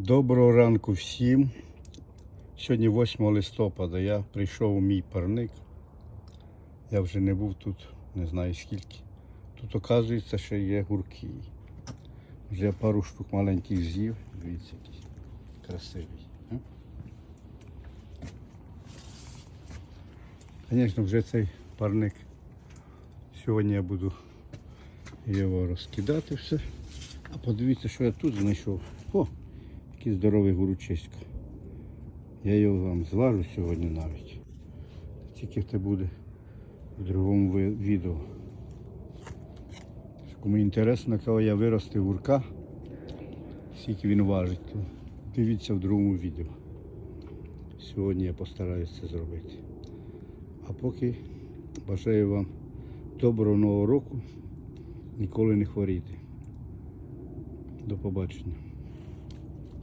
Доброго ранку всім. Сьогодні 8 листопада. Я прийшов у мій парник. Я вже не був тут, не знаю скільки. Тут оказується, що є гурки. Вже пару штук маленьких з'їв. Дивіться, який красивий. Звісно, вже цей парник. Сьогодні я буду його розкидати все. А подивіться, що я тут знайшов. О, який здоровий гуручисько. Я його вам зважу сьогодні навіть. Тільки це буде в другому відео. Кому інтересно, кого я виростив гурка, скільки він важить, то дивіться в другому відео. Сьогодні я постараюся це зробити. А поки бажаю вам доброго нового року, ніколи не хворійте. До побачення.